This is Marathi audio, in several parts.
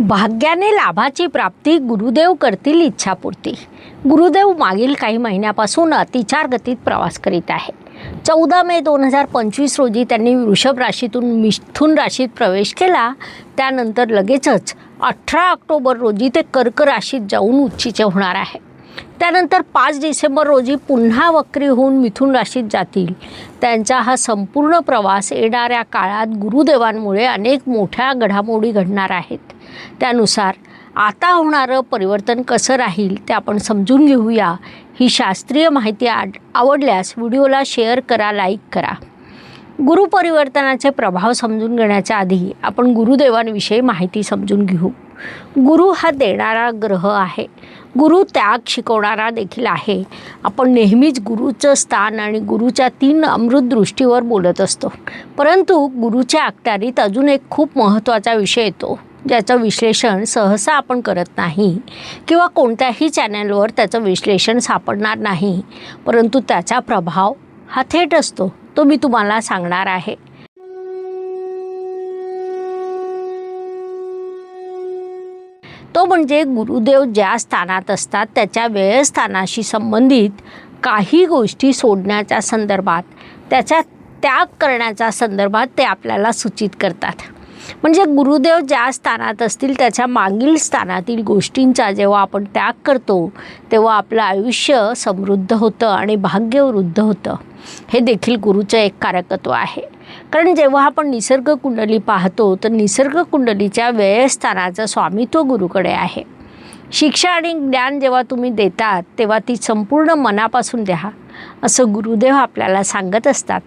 भाग्याने लाभाची प्राप्ती गुरुदेव करतील इच्छापूर्ती. गुरुदेव मागील काही महिन्यापासून अतिचार गतीत प्रवास करीत आहे चौदा मे दोन हजार पंचवीस रोजी त्यांनी वृषभ राशीतून मिथुन राशीत प्रवेश केला. त्यानंतर लगेचच अठरा ऑक्टोबर रोजी ते कर्क राशीत जाऊन उच्चीचे होणार आहे. त्यानंतर पाच डिसेंबर रोजी पुन्हा वक्री होऊन मिथुन राशीत जातील. त्यांचा हा संपूर्ण प्रवास येणाऱ्या काळात गुरुदेवांमुळे अनेक मोठ्या घडामोडी घडणार आहेत. त्यानुसार आता होणारं परिवर्तन कसं राहील ते आपण समजून घेऊया. ही शास्त्रीय माहिती आड आवडल्यास व्हिडिओला शेअर करा लाईक करा. गुरुपरिवर्तनाचे प्रभाव समजून घेण्याच्या आधी आपण गुरुदेवांविषयी माहिती समजून घेऊ. गुरु हा देणारा ग्रह आहे. गुरु त्याग शिकवणारा देखील आहे. आपण नेहमीच गुरुचं स्थान आणि गुरुच्या तीन अमृत दृष्टीवर बोलत असतो. परंतु गुरुच्या अखत्यारीत अजून एक खूप महत्त्वाचा विषय येतो. ज्याचं विश्लेषण सहसा आपण करत नाही किंवा कोणत्याही चॅनलवर त्याचं विश्लेषण सापडणार नाही परंतु त्याचा प्रभाव हा थेट असतो तो मी तुम्हाला सांगणार आहे. तो म्हणजे गुरुदेव ज्या स्थानात असतात त्याच्या व्ययस्थानाशी संबंधित काही गोष्टी सोडण्याच्या संदर्भात त्याचा त्याग करण्याच्या संदर्भात ते आपल्याला सूचित करतात. म्हणजे गुरुदेव ज्या स्थानात असतील त्याच्या मागील स्थानातील गोष्टींचा जेव्हा आपण त्याग करतो तेव्हा आपलं आयुष्य समृद्ध होतं आणि भाग्यवृद्ध होतं. हे देखील गुरुचं एक कारकत्व आहे. कारण जेव्हा आपण निसर्ग कुंडली पाहतो तर निसर्ग कुंडलीच्या व्ययस्थानाचं स्वामित्व गुरुकडे आहे. शिक्षा आणि ज्ञान जेव्हा तुम्ही देतात तेव्हा ती संपूर्ण मनापासून द्या असं गुरुदेव आपल्याला सांगत असतात.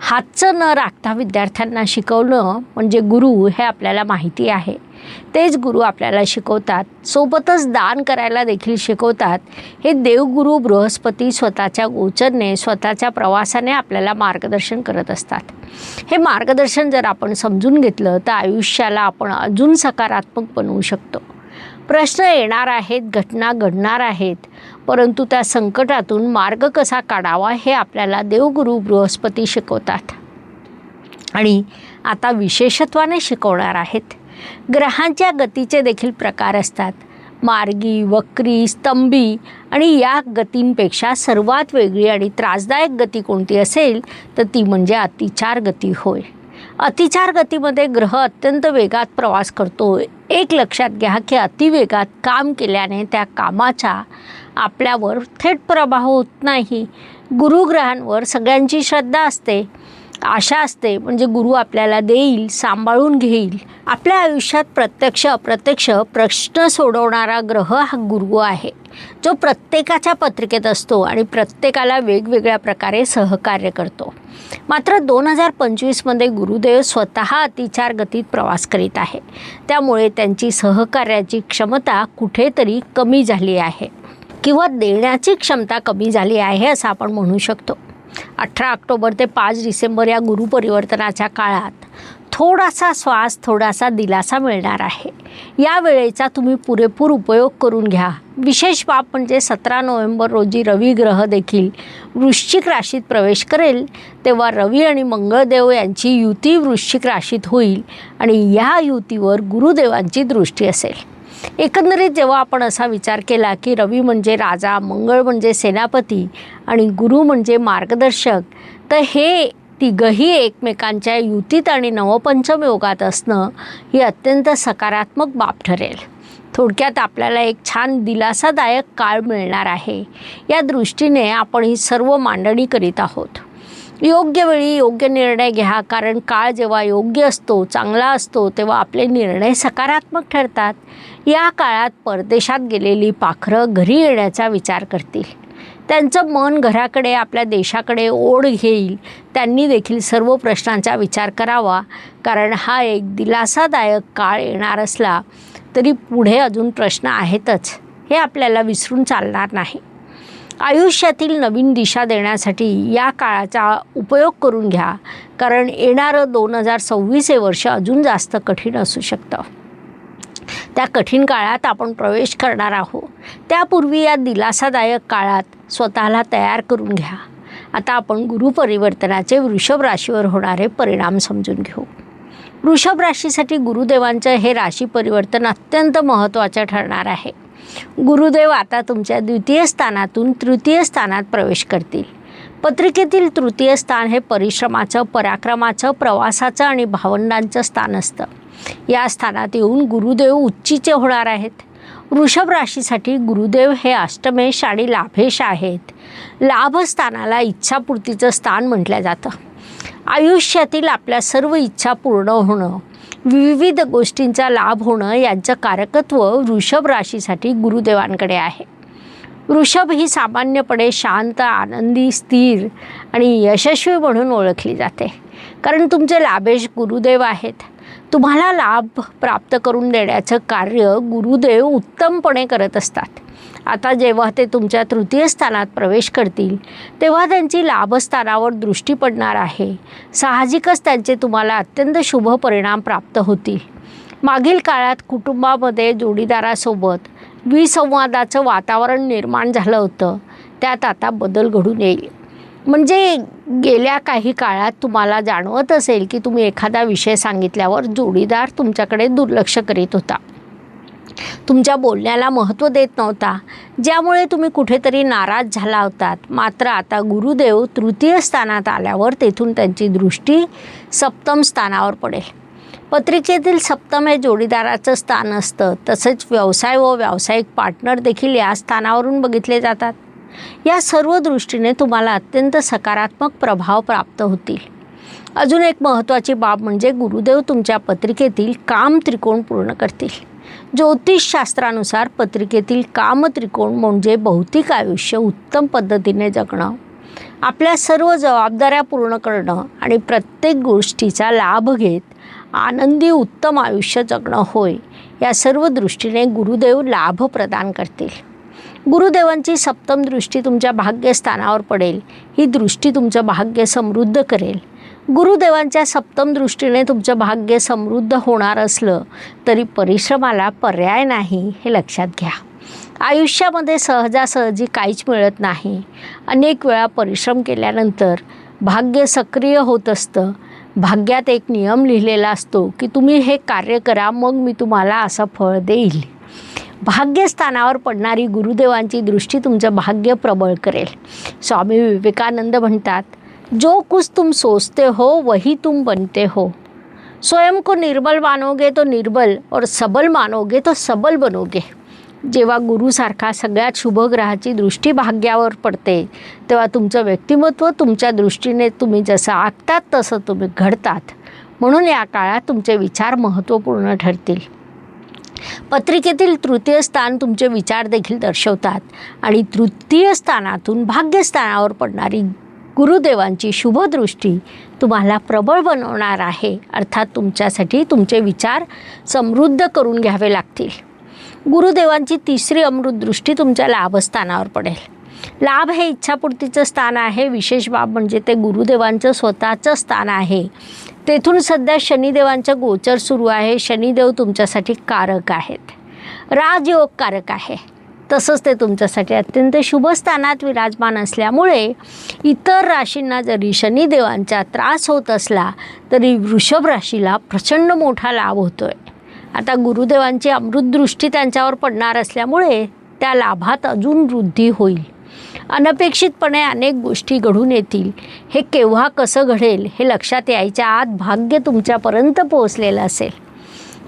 हातचं न राखता विद्यार्थ्यांना शिकवणं म्हणजे गुरु हे आपल्याला माहिती आहे. तेच गुरु आपल्याला शिकवतात. सोबतच दान करायला देखील शिकवतात. हे देवगुरु बृहस्पती स्वतःच्या गोचरने स्वतःच्या प्रवासाने आपल्याला मार्गदर्शन करत असतात. हे मार्गदर्शन जर आपण समजून घेतलं तर आयुष्याला आपण अजून सकारात्मक बनवू शकतो. प्रश्न येणार आहेत घटना घडणार आहेत. परंतु त्या संकटातून मार्ग कसा काढावा हे आपल्याला देवगुरु बृहस्पती शिकवतात. आणि आता विशेषत्वाने शिकवणार आहेत. ग्रहांच्या गतीचे देखील प्रकार असतात. मार्गी वक्री स्तंभी आणि या गतींपेक्षा सर्वात वेगळी आणि त्रासदायक गती कोणती असेल तर ती म्हणजे अतिचार गती होय. अतिचार गतीमध्ये ग्रह अत्यंत वेगात प्रवास करतो एक लक्षात घ्या की अतिवेगात काम केल्याने त्या कामाचा आपल्यावर थेट प्रभाव होत नाही. गुरुग्रहांवर सगळ्यांची श्रद्धा असते. आशा असते. म्हणजे गुरु आपल्याला देईल सांभाळून घेईल. आपल्या आयुष्यात प्रत्यक्ष अप्रत्यक्ष प्रश्न सोडवणारा ग्रह हा गुरु आहे. जो प्रत्येकाच्या पत्रिकेत असतो आणि प्रत्येकाला वेगवेगळ्या प्रकारे सहकार्य करतो. मात्र दोन हजार पंचवीसमध्ये गुरुदेव स्वतः अतिचार गतीत प्रवास करीत आहे. त्यामुळे त्यांची सहकार्याची क्षमता कुठेतरी कमी झाली आहे. किंवा देण्याची क्षमता कमी झाली आहे असं आपण म्हणू शकतो. अठरा ऑक्टोबर ते पाच डिसेंबर या गुरुपरिवर्तनाच्या काळात थोडासा श्वास थोडासा दिलासा मिळणार आहे. या वेळेचा तुम्ही पुरेपूर उपयोग करून घ्या. विशेष बाब म्हणजे सतरा नोव्हेंबर रोजी रवी ग्रह देखील वृश्चिक राशीत प्रवेश करेल. तेव्हा रवी आणि मंगळदेव यांची युती वृश्चिक राशीत होईल आणि या युतीवर गुरुदेवांची दृष्टी असेल. एकंदरीत जेव्हा आपण असा विचार केला की रवी म्हणजे राजा मंगळ म्हणजे सेनापती आणि गुरु म्हणजे मार्गदर्शक तर हे तिघही एकमेकांच्या युतीत आणि नवपंचम योगात असणं ही अत्यंत सकारात्मक बाब ठरेल. थोडक्यात आपल्याला एक छान दिलासादायक काळ मिळणार आहे. या दृष्टीने आपण ही सर्व मांडणी करीत आहोत. योग्य वेळी योग्य निर्णय घ्या कारण काळ जेव्हा योग्य असतो चांगला असतो तेव्हा आपले निर्णय सकारात्मक ठरतात. या काळात परदेशात गेलेली पाखरं घरी येण्याचा विचार करतील. त्यांचं मन घराकडे आपल्या देशाकडे ओढ घेईल. त्यांनी देखील सर्व प्रश्नांचा विचार करावा. कारण हा एक दिलासादायक काळ येणार असला तरी पुढे अजून प्रश्न आहेतच. हे आपल्याला विसरून चालणार नाही. आयुष्यातील नवीन दिशा देण्यासाठी या काळाचा उपयोग करून घ्या. कारण येणारं दोन हजार सव्वीस हे वर्ष अजून जास्त कठीण असू शकतं. त्या कठीण काळात आपण प्रवेश करणार आहोत. त्यापूर्वी या दिलासादायक काळात स्वतःला तयार करून घ्या. आता आपण गुरुपरिवर्तनाचे वृषभ राशीवर होणारे परिणाम समजून घेऊ. वृषभ राशीसाठी गुरुदेवांचं हे राशी परिवर्तन अत्यंत महत्त्वाचं ठरणार आहे. गुरुदेव आता तुमच्या द्वितीय स्थानातून तृतीय स्थानात प्रवेश करतील. पत्रिकेतील तृतीय स्थान हे परिश्रमाचं पराक्रमाचं प्रवासाचं आणि भावंडांचं स्थान असतं. या स्थानात येऊन गुरुदेव उच्चीचे होणार आहेत. वृषभ राशीसाठी गुरुदेव हे अष्टमेश आणि लाभेश आहेत. लाभस्थानाला इच्छापूर्तीचं स्थान म्हटलं जातं. आयुष्यातील आपल्या सर्व इच्छा पूर्ण होणं विविध गोष्टींचा लाभ होणं यांचं कारकत्व वृषभ राशीसाठी गुरुदेवांकडे आहे. वृषभ ही सामान्यपणे शांत आनंदी स्थिर आणि यशस्वी म्हणून ओळखली जाते. कारण तुमचे लाभेश गुरुदेव आहेत. तुम्हाला लाभ प्राप्त करून देण्याचं कार्य गुरुदेव उत्तमपणे करत असतात. आता जेव्हा ते तुमच्या तृतीय स्थानात प्रवेश करतील तेव्हा त्यांची लाभस्थानावर दृष्टी पडणार आहे. साहजिकच त्यांचे तुम्हाला अत्यंत शुभ परिणाम प्राप्त होतील. मागील काळात कुटुंबामध्ये जोडीदारासोबत विसंवादाचं वातावरण निर्माण झालं होतं. त्यात आता बदल घडून येईल. म्हणजे गेल्या काही काळात तुम्हाला जाणवत असेल की तुम्ही एखादा विषय सांगितल्यावर जोडीदार तुमच्याकडे दुर्लक्ष करीत होता. तुमच्या बोलण्याला महत्त्व देत नव्हता. ज्यामुळे तुम्ही कुठेतरी नाराज झाला होतात. मात्र आता गुरुदेव तृतीय स्थानात आल्यावर तेथून त्यांची दृष्टी सप्तम स्थानावर पडेल. पत्रिकेतील सप्तम हे जोडीदाराचं स्थान असतं. तसेच व्यवसाय व व्यावसायिक पार्टनर देखील या स्थानावरून बघितले जातात. या सर्व दृष्टीने तुम्हाला अत्यंत सकारात्मक प्रभाव प्राप्त होतील. अजून एक महत्त्वाची बाब म्हणजे गुरुदेव तुमच्या पत्रिकेतील काम त्रिकोण पूर्ण करतील. ज्योतिषशास्त्रानुसार पत्रिकेतील काम त्रिकोण म्हणजे भौतिक आयुष्य उत्तम पद्धतीने जगणं. आपल्या सर्व जबाबदाऱ्या पूर्ण करणं आणि प्रत्येक गोष्टीचा लाभ घेत आनंदी उत्तम आयुष्य जगणं होय या सर्व दृष्टीने गुरुदेव लाभ प्रदान करतील. गुरुदेवांची सप्तम दृष्टी तुमच्या भाग्यस्थानावर पडेल. ही दृष्टी तुमचं भाग्य समृद्ध करेल. गुरुदेवांच्या सप्तम दृष्टीने तुमचं भाग्य समृद्ध होणार असलं तरी परिश्रमाला पर्याय नाही हे लक्षात घ्या. आयुष्यामध्ये सहजासहजी काहीच मिळत नाही. अनेक वेळा परिश्रम केल्यानंतर भाग्य सक्रिय होत असतं. भाग्यात एक नियम लिहिलेला असतो की तुम्ही हे कार्य करा मग मी तुम्हाला असं फळ देईल. भाग्यस्थानावर पडणारी गुरुदेवांची दृष्टी तुमचं भाग्य प्रबळ करेल. स्वामी विवेकानंद म्हणतात जो कुछ तुम सोचते हो वही तुम बनते हो. स्वयं को निर्बल मानोगे तो निर्बल और सबल मानोगे तो सबल बनोगे. जेव्हा गुरुसारखा सगळ्यात शुभग्रहाची दृष्टी भाग्यावर पडते तेव्हा तुमचं व्यक्तिमत्व तुमच्या दृष्टीने तुम्ही जसं आखतात तसं तुम्ही घडतात. म्हणून या काळात तुमचे विचार महत्त्वपूर्ण ठरतील. पत्रिकेतील तृतीय स्थान तुमचे विचार देखील दर्शवतात. आणि तृतीय स्थानातून भाग्यस्थानावर पडणारी गुरुदेवांची शुभदृष्टी तुम्हाला प्रबळ बनवणार आहे. अर्थात तुमच्यासाठी तुमचे विचार समृद्ध करून घ्यावे लागतील. गुरुदेवांची तिसरी अमृत दृष्टी तुमच्या लाभस्थानावर पडेल. लाभ हे इच्छापूर्तीचं स्थान आहे. विशेष बाब म्हणजे ते गुरुदेवांचं स्वतःचं स्थान आहे. तेथून सध्या शनिदेवांचं गोचर सुरू आहे. शनिदेव तुमच्यासाठी कारक आहेत. राजयोग कारक आहे. तसंच ते तुमच्यासाठी अत्यंत शुभ स्थानात विराजमान असल्यामुळे इतर राशींना जरी शनिदेवांचा त्रास होत असला तरी वृषभ राशीला प्रचंड मोठा लाभ होतो आहे आता गुरुदेवांची अमृतदृष्टी त्यांच्यावर पडणार असल्यामुळे त्या लाभात अजून वृद्धी होईल. अनपेक्षितपणे अनेक गोष्टी घडून येतील. हे केव्हा कसं घडेल हे लक्षात यायच्या आत भाग्य तुमच्यापर्यंत पोहोचलेलं असेल.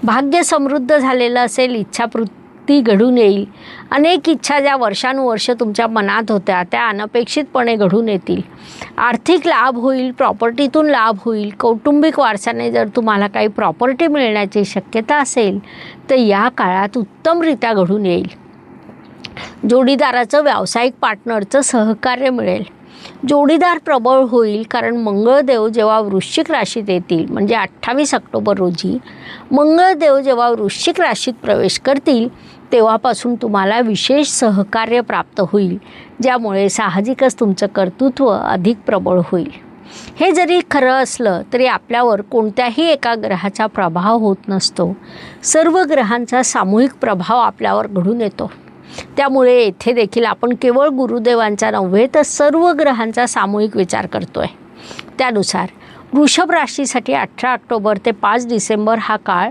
भाग्य समृद्ध झालेलं असेल इच्छापूर्ती घडून येईल. अनेक इच्छा ज्या वर्षानुवर्ष तुमच्या मनात होत्या त्या अनपेक्षितपणे घडून येतील. आर्थिक लाभ होईल प्रॉपर्टीतून लाभ होईल कौटुंबिक वारसाने जर तुम्हाला काही प्रॉपर्टी मिळण्याची शक्यता असेल तर या काळात उत्तमरित्या घडून येईल. जोडीदाराचं व्यावसायिक पार्टनरचं सहकार्य मिळेल. जोडीदार प्रबळ होईल कारण मंगळदेव जेव्हा वृश्चिक राशीत येतील म्हणजे अठ्ठावीस ऑक्टोबर रोजी मंगळदेव जेव्हा वृश्चिक राशीत प्रवेश करतील तेव्हापासून तुम्हाला विशेष सहकार्य प्राप्त होईल ज्यामुळे साहजिकच तुमचं कर्तृत्व अधिक प्रबळ होईल. हे जरी खरं असलं तरी आपल्यावर कोणत्याही एका ग्रहाचा प्रभाव होत नसतो. सर्व ग्रहांचा सामूहिक प्रभाव आपल्यावर घडून येतो. त्यामुळे येथे देखील आपण केवळ गुरुदेवांचा नव्हे तर सर्व ग्रहांचा सामूहिक विचार करतो आहे त्यानुसार वृषभ राशीसाठी अठरा ऑक्टोबर ते पाच डिसेंबर हा काळ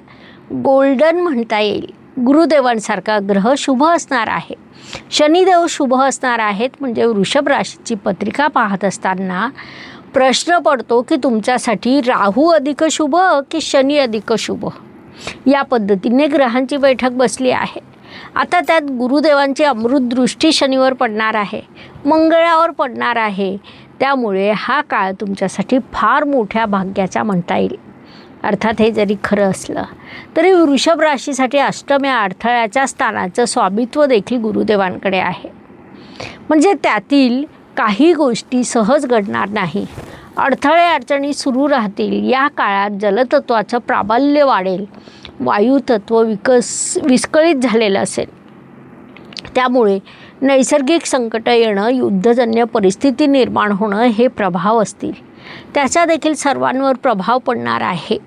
गोल्डन म्हणता येईल. गुरुदेवांसारखा ग्रह शुभ असणार आहे. शनिदेव शुभ असणार आहेत म्हणजे वृषभ राशीची पत्रिका पाहत असताना प्रश्न पडतो की तुमच्यासाठी राहू अधिक शुभ की शनी अधिक शुभ? या पद्धतीने ग्रहांची बैठक बसली आहे. आता त्यात गुरुदेवांची अमृतदृष्टी शनिवर पडणार आहे मंगळावर पडणार आहे. त्यामुळे हा काळ तुमच्यासाठी फार मोठ्या भाग्याचा म्हणता येईल. अर्थात हे जरी खरं असलं तरी वृषभ राशीसाठी अष्टम्या अडथळ्याच्या स्थानाचं स्वामित्व देखील गुरुदेवांकडे आहे. म्हणजे त्यातील काही गोष्टी सहज घडणार नाही. अडथळे अडचणी सुरू राहतील. या काळात जलतत्वाचं प्राबल्य वाढेल. वायुतत्व विकस विस्कळीत झालेलं असेल. त्यामुळे नैसर्गिक संकटं येणं युद्धजन्य परिस्थिती निर्माण होणं हे प्रभाव असतील. त्याचा देखील सर्वांवर प्रभाव पडणार आहे.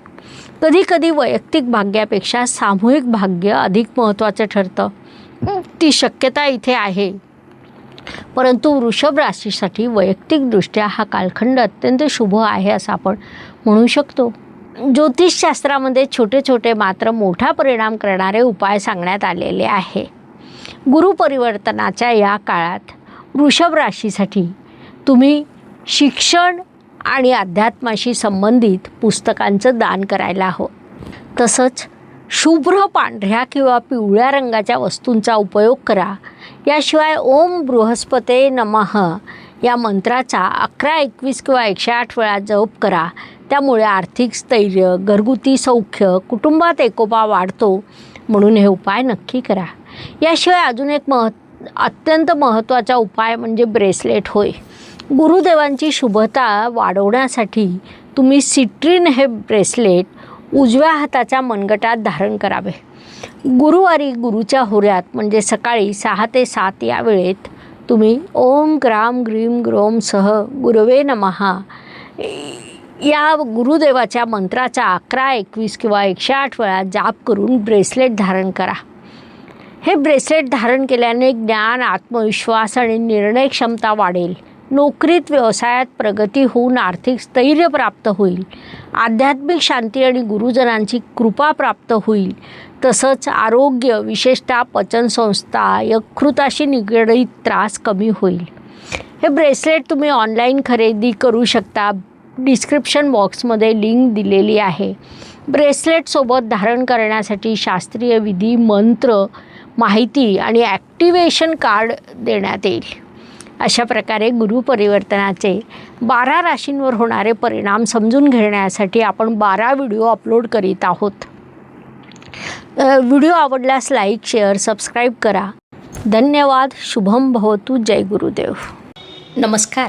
कधीकधी वैयक्तिक भाग्यापेक्षा सामूहिक भाग्य अधिक महत्त्वाचं ठरतं. ती शक्यता इथे आहे. परंतु वृषभ राशीसाठी वैयक्तिकदृष्ट्या हा कालखंड अत्यंत शुभ आहे असं आपण म्हणू शकतो. ज्योतिषशास्त्रामध्ये छोटे छोटे मात्र मोठा परिणाम करणारे उपाय सांगण्यात आलेले आहे. गुरुपरिवर्तनाच्या या काळात वृषभ राशीसाठी तुम्ही शिक्षण आणि अध्यात्माशी संबंधित पुस्तकांचं दान करायला हवं. तसंच शुभ्र पांढऱ्या किंवा पिवळ्या रंगाच्या वस्तूंचा उपयोग करा. याशिवाय ओम बृहस्पते नमः या मंत्राचा अकरा एकवीस किंवा एकशे आठ वेळा जप करा. त्यामुळे आर्थिक स्थैर्य घरगुती सौख्य कुटुंबात एकोपा वाढतो म्हणून हे उपाय नक्की करा. याशिवाय अजून एक मह अत्यंत महत्त्वाचा उपाय म्हणजे ब्रेसलेट होय. गुरुदेवांची शुभता वाढवण्यासाठी तुम्ही सिट्रीन हे ब्रेसलेट उजव्या हाताच्या मनगटात धारण करावे. गुरुवारी गुरुच्या होऱ्यात म्हणजे सकाळी सहा ते सात या वेळेत तुम्ही ओम ग्राम ग्रीम ग्रोम सह गुरवे नमहा या गुरुदेवाच्या मंत्राचा अकरा एकवीस किंवा एकशे आठ वेळा जाप करून ब्रेसलेट धारण करा. हे ब्रेसलेट धारण केल्याने ज्ञान आत्मविश्वास आणि निर्णय क्षमता वाढेल. नोकरीत व्यवसायात प्रगती होऊन आर्थिक स्थैर्य प्राप्त होईल. आध्यात्मिक शांती आणि गुरुजनांची कृपा प्राप्त होईल. तसंच आरोग्य विशेषतः पचनसंस्था यकृताशी निगडीत त्रास कमी होईल. हे ब्रेसलेट तुम्ही ऑनलाईन खरेदी करू शकता. डिस्क्रिप्शन बॉक्समध्ये लिंक दिलेली आहे. ब्रेसलेटसोबत धारण करण्यासाठी शास्त्रीय विधी मंत्र माहिती आणि ॲक्टिवेशन कार्ड देण्यात येईल. अशा प्रकारे गुरुपरिवर्तनाचे बारा राशींवर होणारे परिणाम समजून घेण्यासाठी आपण बारा व्हिडिओ अपलोड करीत आहोत. व्हिडिओ आवडल्यास लाईक शेअर सबस्क्राईब करा. धन्यवाद. शुभम भवतू. जय गुरुदेव. नमस्कार.